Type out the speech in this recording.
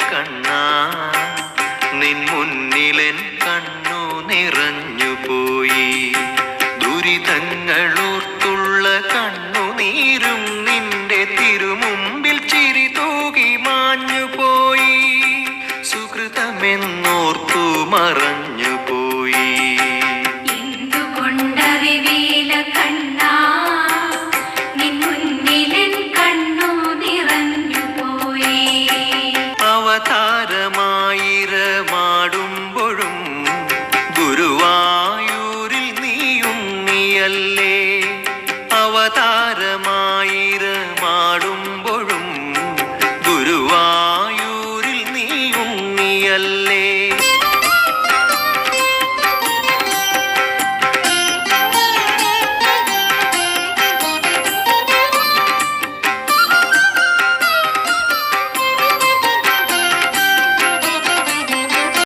കണ്ണാ നിൻ മുന്നിലൻ കണ്ണു നിറഞ്ഞുപോയി ദുരിതങ്ങളോർത്തുള്ള കണ്ണുനീരും നിന്റെ തിരുമുമ്പിൽ ചിരി തൂകി മാഞ്ഞുപോയി സുഹൃതമെന്നോർത്തു മറഞ്ഞു അവതാരമായിരമാടുമ്പോഴും ഗുരുവായൂരിൽ നീയും നീയല്ലേ? അവതാര